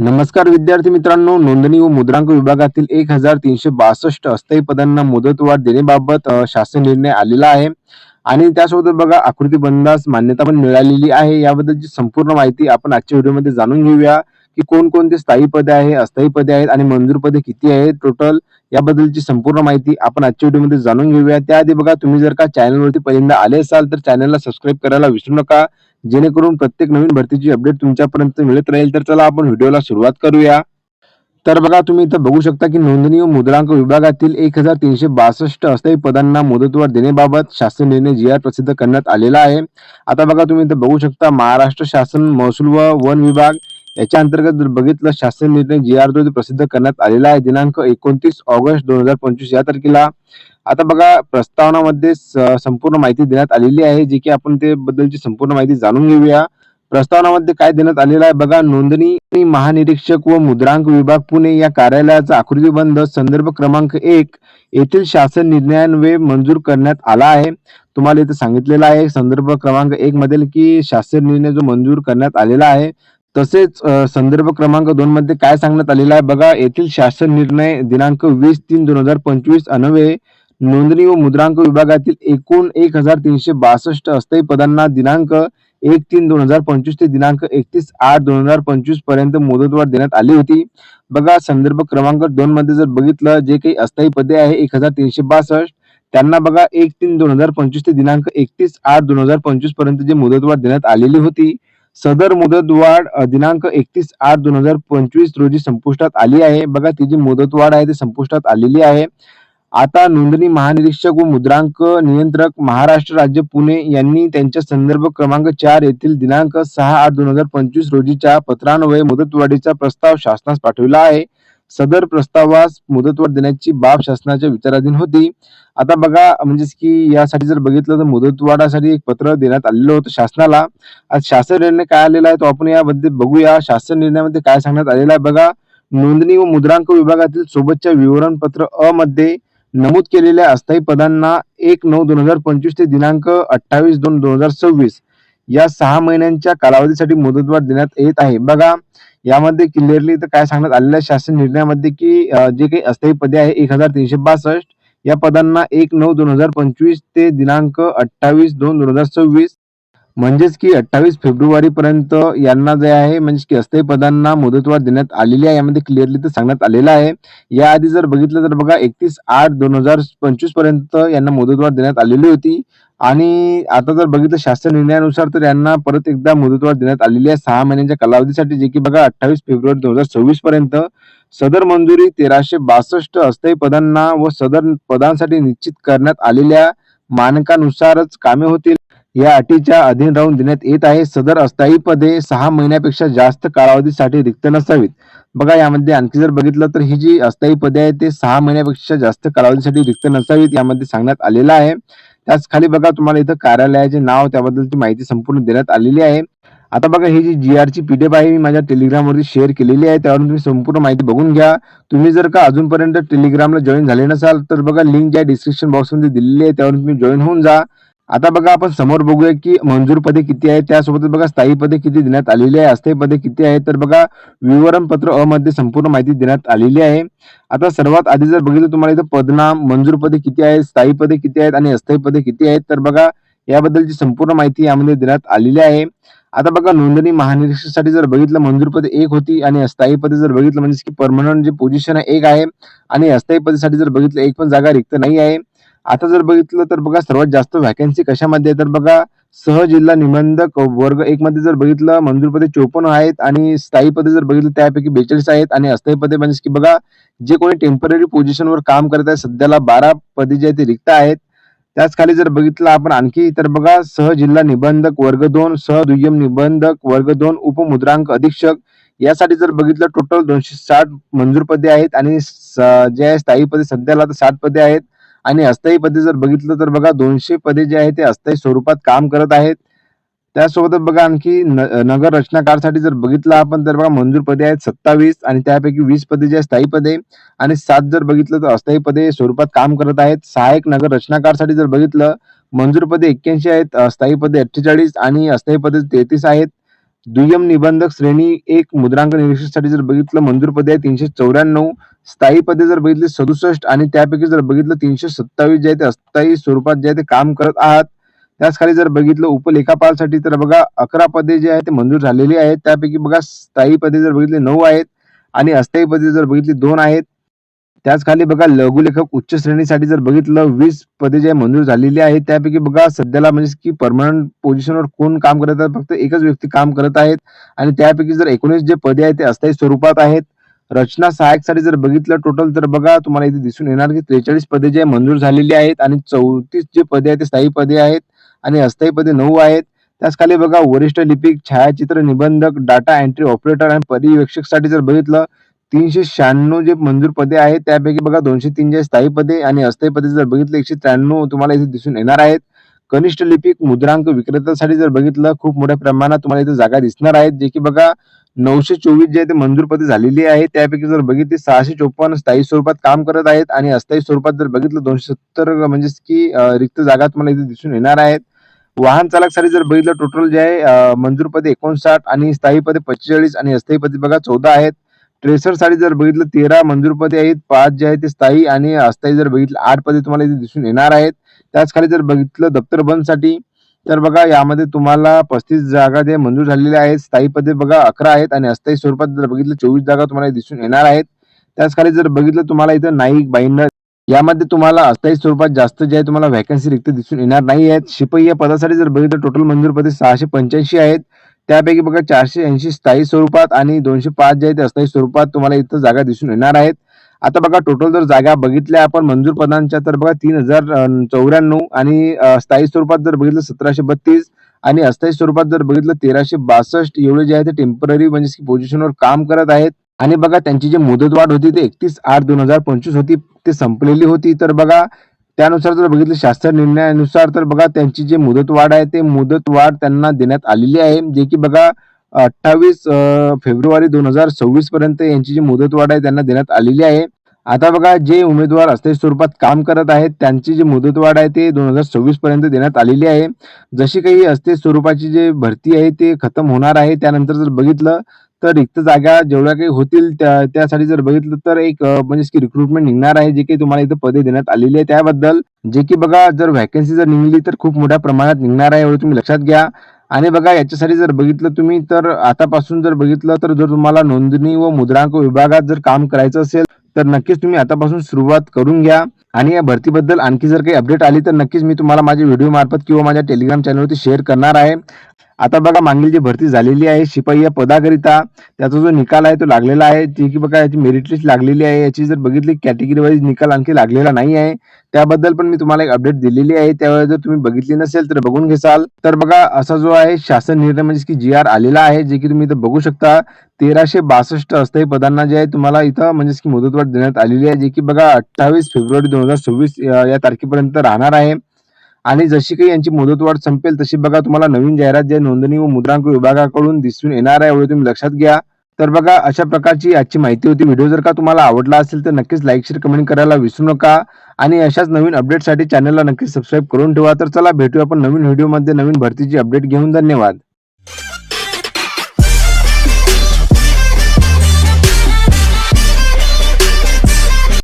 नमस्कार विद्यार्थी मित्रांनो नोंदणी व मुद्रांक विभागातील एक हजार तीनशे बासष्ट अस्थायी पदांना मुदतवाढ देण्याबाबत शासन निर्णय आलेला आहे. आणि त्यासोबत बघा आकृती बंदास मान्यता पण मिळालेली आहे. याबद्दलची संपूर्ण माहिती आपण आजच्या व्हिडिओमध्ये जाणून घेऊया की कोणकोणते स्थायी पदे आहे अस्थायी पदे आहेत आणि मंजूर पदे किती आहेत टोटल याबद्दलची संपूर्ण माहिती आपण आजच्या व्हिडिओमध्ये जाणून घेऊया. त्याआधी बघा तुम्ही जर का चॅनलवरती पहिल्यांदा आले असाल तर चॅनलला सबस्क्राईब करायला विसरू नका. जेणेकरून प्रत्येक नवीन भरतीची अपडेट तुमच्यापर्यंत मिळत राहील. तर चला आपण व्हिडिओला सुरुवात करूया. तर बघा तुम्ही इथं बघू शकता की नोंदणी व मुद्रांक विभागातील एक हजार तीनशे बासष्ट अस्थायी पदांना मुदतवाढ देण्याबाबत शासन निर्णय जी आर प्रसिद्ध करण्यात आलेला आहे. आता बघा तुम्ही इथं बघू शकता महाराष्ट्र शासन महसूल व वन विभाग. याच्या अंतर्गत जर बघितलं शासन निर्णय जी आर जो प्रसिद्ध करण्यात आलेला आहे. दिनांक एकोणतीस ऑगस्ट दोन हजार पंचवीस या तारखेला. आता बघा प्रस्तावनामध्ये संपूर्ण माहिती देण्यात आलेली आहे जी की आपण ते बद्दलची संपूर्ण माहिती जाणून घेऊया. प्रस्तावनामध्ये काय देण्यात आलेलं आहे बघा नोंदणी महानिरीक्षक व मुद्रांक विभाग पुणे या कार्यालयाचा आकृतीबंध संदर्भ क्रमांक एक येथील शासन निर्णयान्वये मंजूर करण्यात आला आहे. तुम्हाला इथे सांगितलेलं आहे संदर्भ क्रमांक एक मधील की शासन निर्णय जो मंजूर करण्यात आलेला आहे. तसेच संदर्भ क्रमांक दोन मध्ये काय सांगण्यात आलेलं आहे बघा येथील शासन निर्णय दिनांक वीस तीन दोन हजार पंचवीस अन्वये नोंदणी व मुद्रांक विभागातील एकूण एक हजार तीनशे बासष्ट अस्थायी पदांना दिनांक एक तीन दोन हजार पंचवीस ते दिनांक एकतीस आठ दोन हजार पंचवीसपर्यंत मुदतवाढ देण्यात आली होती. बघा संदर्भ क्रमांक दोन मध्ये जर बघितलं जे काही अस्थायी पदे आहे एक हजार तीनशे बासष्ट त्यांना बघा एक तीन दोन हजार पंचवीस ते दिनांक एकतीस आठ दोन हजार पंचवीसपर्यंत जी मुदतवाढ देण्यात आलेली होती सदर मुदतवाढ दिनांक एकतीस आठ दोन हजार पंचवीस रोजी संपुष्टात आली आहे. बघा ती जी मुदतवाढ आहे ती संपुष्टात आलेली आहे. आता नोंदणी महानिरीक्षक व मुद्रांक नियंत्रक महाराष्ट्र राज्य पुणे यांनी त्यांच्या संदर्भ क्रमांक चार येथील दिनांक सहा आठ दोन हजार पंचवीस रोजीच्या पत्रान्वये मुदतवाढीचा प्रस्ताव शासनास पाठविला आहे. सदर प्रस्तावास मुदतवाढ देण्याची बाब शासनाच्या विचाराधीन होती. आता बघा म्हणजेच की यासाठी जर बघितलं तर मुदतवाढासाठी एक पत्र देण्यात आलेलं होतं शासनाला. आज शासन निर्णय काय आलेला आहे तो आपण यामध्ये बघूया. शासन निर्णयामध्ये काय सांगण्यात आलेलं आहे बघा. नोंदणी व मुद्रांक विभागातील सोबतच्या विवरणपत्र अ मध्ये नमूद केलेल्या अस्थायी पदांना एक नऊ दोन हजार पंचवीस ते दिनांक अठ्ठावीस दोन दोन हजार सव्वीस या सहा महिन्यांच्या कालावधीसाठी मुदतवाढ देण्यात येत आहे. बघा यामध्ये क्लिअरली तर काय सांगण्यात आलेल्या शासन निर्णयामध्ये की जे काही अस्थायी पदे आहे एक हजार तीनशे बासष्ट या पदांना एक नऊ दोन हजार पंचवीस ते दिनांक अठ्ठावीस दोन दोन हजार सव्वीस म्हणजेच की अठ्ठावीस फेब्रुवारी पर्यंत यांना जे आहे म्हणजे की अस्थायी पदांना मुदतवाढ देण्यात आलेली आहे. यामध्ये क्लिअरली तर सांगण्यात आलेलं आहे. याआधी जर बघितलं तर बघा एकतीस आठ दोन हजार पंचवीसपर्यंत यांना मुदतवाढ देण्यात आलेली होती. आणि आता जर बघितलं शासन निर्णयानुसार तर यांना परत एकदा मुदतवाढ देण्यात आलेली आहे सहा महिन्यांच्या कालावधीसाठी जे की बघा अठ्ठावीस फेब्रुवारी दोन हजार सव्वीस पर्यंत सदर मंजुरी तेराशे बासष्ट अस्थायी पदांना व सदर पदांसाठी निश्चित करण्यात आलेल्या मानकानुसारच कामे होतील. या अटीच्या अधीन राहून देण्यात येत आहे. सदर अस्थायी पदे सहा महिन्यापेक्षा जास्त कालावधीसाठी रिक्त नसावीत. बघा यामध्ये आणखी जर बघितलं तर ही जी अस्थायी पदे आहेत ते सहा महिन्यापेक्षा जास्त कालावधीसाठी रिक्त नसावीत यामध्ये सांगण्यात आलेलं आहे. त्याच खाली बघा तुम्हाला इथं कार्यालयाचे नाव त्याबद्दलची माहिती संपूर्ण देण्यात आलेली आहे. आता बघा ही जी जी आरची पीडीएफ आहे मी माझ्या टेलिग्रामवरती शेअर केलेली आहे. त्यावरून तुम्ही संपूर्ण माहिती बघून घ्या. तुम्ही जर का अजूनपर्यंत टेलिग्रामला जॉईन झाले नसाल तर बघा लिंक ज्या डिस्क्रिप्शन बॉक्समध्ये दिलेली आहे त्यावरून तुम्ही जॉईन होऊन जा. आता बघा आपण समोर बघूया की मंजूर पदे किती आहेत. त्यासोबतच बघा स्थायी पदे किती देण्यात आलेली आहे. अस्थायी पदे किती आहेत? तर बघा विवरणपत्र अ मध्ये संपूर्ण माहिती देण्यात आलेली आहे. आता सर्वात आधी जर बघितलं तुम्हाला इथं पदनाम मंजूर पदे किती आहेत स्थायी पदे किती आहेत आणि अस्थायी पदे किती आहेत तर बघा याबद्दलची संपूर्ण माहिती यामध्ये देण्यात आलेली आहे. आता बघा नोंदणी महानिरीक्षकासाठी जर बघितलं मंजूर पदे एक होती आणि अस्थायी पदे जर बघितलं म्हणजे की परमनंट जे पोझिशन आहे एक आहे. आणि अस्थायी पदेसाठी जर बघितलं एक पण जागा रिक्त नाही आहे. आता जर बघितलं तर बघा सर्वात जास्त व्हॅकन्सी कशामध्ये आहे? तर बघा सहजिल्हा निबंधक वर्ग एक मध्ये जर बघितलं मंजूर पदे चोपन्न आहेत आणि स्थायी पदे जर बघितलं त्यापैकी बेचाळीस आहेत आणि अस्थायी पदे म्हणजे की बघा जे कोणी टेंपररी पोझिशनवर काम करत आहे सध्याला बारा पदे जे आहेत ते रिक्त आहेत. त्याच खाली जर बघितलं आपण आणखी तर बघा सहजिल्हा निबंधक वर्ग दोन सहदुय्यम निबंधक वर्ग दोन उपमुद्रांक अधीक्षक यासाठी जर बघितलं टोटल दोनशे साठ मंजूर पदे आहेत आणि स- जे आहे स्थायी पदे सध्याला तर साठ पदे आहेत. आणि अस्थायी पदे जर बघितलं तर बघा दोनशे पदे जे आहेत ते अस्थायी स्वरूपात काम करत आहेत. त्यासोबतच बघा आणखी न- नगर रचनाकारसाठी जर बघितलं आपण तर बघा मंजूर पदे आहेत सत्तावीस आणि त्यापैकी वीस पदे जे आहेत स्थायी पदे. आणि सात जर बघितलं तर अस्थायी पदे स्वरूपात काम करत आहेत. सहाय्यक नगर रचनाकारसाठी जर बघितलं मंजूर पदे एक्क्याऐंशी आहेत स्थायी पदे अठ्ठेचाळीस आणि अस्थायी पदे तेहतीस आहेत. दुय्यम निबंधक श्रेणी एक मुद्रांक निरीक्षकासाठी जर बघितलं मंजूर पदे आहे तीनशे चौऱ्याण्णव स्थायी पदे जर बघितली सदुसष्ट आणि त्यापैकी जर बघितलं तीनशे सत्तावीस जे आहे ते अस्थायी स्वरूपात जे आहे ते काम करत आहात. त्याच खाली जर बघितलं उपलेखापालसाठी तर बघा अकरा पदे जे आहे ते मंजूर झालेली आहेत. त्यापैकी बघा स्थायी पदे जर बघितले नऊ आहेत आणि अस्थायी पदे जर बघितली दोन आहेत. त्याच खाली बघा लघुलेखक उच्च श्रेणीसाठी जर बघितलं वीस पदे जे मंजूर झालेली आहेत त्यापैकी बघा सध्याला म्हणजे की परमनंट पोझिशनवर कोण काम करत आहे फक्त एकच व्यक्ती काम करत आहेत. आणि त्यापैकी जर एकोणीस जे पदे आहेत ते अस्थायी स्वरूपात आहेत. रचना सहायकसाठी जर बघितलं टोटल तर बघा तुम्हाला इथे दिसून येणार की त्रेचाळीस पदे जे मंजूर झालेली आहेत आणि चौतीस जे पदे आहेत ते स्थायी पदे आहेत आणि अस्थायी पदे नऊ आहेत. त्याच खाली बघा वरिष्ठ लिपिक छायाचित्र निबंधक डाटा एंट्री ऑपरेटर आणि पर्यवेक्षकसाठी जर बघितलं तीनशे शहाण्णव जे मंजूर पदे आहेत त्यापैकी बघा दोनशे तीन जे स्थायी पदे आणि अस्थायी पदे जर बघितलं एकशे त्र्याण्णव तुम्हाला इथे दिसून येणार आहेत. कनिष्ठ लिपिक मुद्रांक विक्रेत्यासाठी जर बघितलं खूप मोठ्या प्रमाणात तुम्हाला इथे जागा दिसणार आहेत जे की बघा नऊशे चोवीस जे आहे ते मंजूर पदे झालेली आहेत त्यापैकी जर बघितली सहाशे चोपन्न स्थायी स्वरूपात काम करत आहेत आणि अस्थायी स्वरूपात जर बघितलं दोनशे सत्तर म्हणजे की रिक्त जागा तुम्हाला इथे दिसून येणार आहेत. वाहन चालकसाठी जर बघितलं टोटल जे आहे मंजूर पदे एकोणसाठ आणि स्थायी पदे पंचेचाळीस आणि अस्थायी पदे बघा चौदा आहेत. ट्रेसर साडी जर बघितलं तेरा मंजूर पदे आहेत पाच जे आहेत ते स्थायी आणि अस्थायी जर बघितलं आठ पदे तुम्हाला इथे दिसून येणार आहेत. त्याच खाली जर बघितलं दप्तर बंदसाठी तर बघा यामध्ये तुम्हाला पस्तीस जागा जे मंजूर झालेल्या आहेत. स्थायी पदे बघा अकरा आहेत आणि अस्थायी स्वरूपात जर बघितलं चोवीस जागा तुम्हाला दिसून येणार आहेत. त्याच खाली जर बघितलं तुम्हाला इथं नाईक बाइंडर यामध्ये तुम्हाला अस्थायी स्वरूपात जास्त जे आहे तुम्हाला व्हॅकन्सी रिक्त दिसून येणार नाही आहेत शिपाई या पदासाठी जर बघितलं टोटल मंजूर पदे सहाशे पंच्याऐंशी आहेत. त्यापैकी बघा चारशे ऐंशी स्थायी स्वरूपात आणि दोनशे पाच जे आहे ते अस्थायी स्वरूपात तुम्हाला इथं जागा दिसून येणार आहेत. आता बघा टोटल जर जागा बघितल्या आपण मंजूर पदांच्या तर बघा तीन हजार चौऱ्याण्णव आणि स्थायी स्वरूपात जर बघितलं सतराशे बत्तीस आणि अस्थायी स्वरूपात जर बघितलं तेराशे बासष्ट एवढे जे आहे ते टेंपररी म्हणजे पोझिशनवर काम करत आहेत. आणि बघा त्यांची जी मुदतवाढ होती ते एकतीस आठ दोन हजार पंचवीस होती ते संपलेली होती. तर बघा त्यानुसार जर बघितलं शास्त्र निर्णयानुसार तर बघा त्यांची जी मुदतवाढ आहे ते मुदतवाढ त्यांना देण्यात आलेली आहे. जे की बघा अठ्ठावीस फेब्रुवारी दोन हजार सव्वीस पर्यंत यांची जी मुदतवाढ आहे त्यांना देण्यात आलेली आहे. आता बघा जे उमेदवार अस्थायी स्वरूपात काम करत आहेत त्यांची जी मुदतवाढ आहे ते दोन हजार सव्वीस पर्यंत देण्यात आलेली आहे. जशी काही अस्थायी स्वरूपाची जी भरती आहे ते खतम होणार आहे. त्यानंतर जर बघितलं तर रिक्त जागा जेवढ्या काही होतील त्या त्यासाठी जर बघितलं तर एक म्हणजे की रिक्रुटमेंट निघणार आहे जे काही तुम्हाला इथं पदे देण्यात आलेली आहे त्याबद्दल जे की बघा जर व्हॅकन्सी जर निघली तर खूप मोठ्या प्रमाणात निघणार आहे एवढं तुम्ही लक्षात घ्या. आणि बघा याच्यासाठी जर बघितलं तुम्ही तर आतापासून जर बघितलं तर जर तुम्हाला नोंदणी व मुद्रांक विभागात जर काम करायचं असेल तर नक्कीच तुम्ही आतापासून सुरुवात करून घ्या. आणि या भरतीबद्दल आणखी जर काही अपडेट आली तर नक्कीच मी तुम्हाला माझ्या व्हिडिओ मार्फत किंवा माझ्या टेलिग्राम चॅनलवरती शेअर करणार आहे. आता बघा मागील जी भरती झालेली आहे शिपाई या पदाकरिता त्याचा जो निकाल आहे तो लागलेला आहे. जे की बघा याची मेरिट लिस्ट लागलेली आहे. याची जर बघितली कॅटेगरी वाईज निकाल आणखी लागलेला नाही आहे. त्याबद्दल पण मी तुम्हाला एक अपडेट दिलेली आहे. त्यावेळेस जर तुम्ही बघितली नसेल तर बघून घेसाल. तर बघा असा जो आहे शासन निर्णय म्हणजे की जी आर आलेला आहे जे की तुम्ही इथं बघू शकता. तेराशे बासष्ट अस्थायी पदांना जे आहे तुम्हाला इथं म्हणजे की मुदतवाढ देण्यात आलेली आहे जे की बघा अठ्ठावीस फेब्रुवारी दोन हजार सव्वीस या तारखेपर्यंत राहणार आहे. आणि जशी काही यांची मुदतवाढ संपेल तशी बघा तुम्हाला नवीन जाहिरात जे नोंदणी व मुद्रांक विभागाकडून दिसून येणार आहे एवढे तुम्ही लक्षात घ्या. तर बघा अशा प्रकारची आजची माहिती होती. व्हिडिओ जर का तुम्हाला आवडला असेल तर नक्कीच लाईक शेअर कमेंट करायला विसरू नका. आणि अशाच नवीन अपडेटसाठी चॅनलला नक्कीच सबस्क्राईब करून ठेवा. तर चला भेटूया आपण नवीन व्हिडिओमध्ये नवीन भरतीची अपडेट घेऊन. धन्यवाद.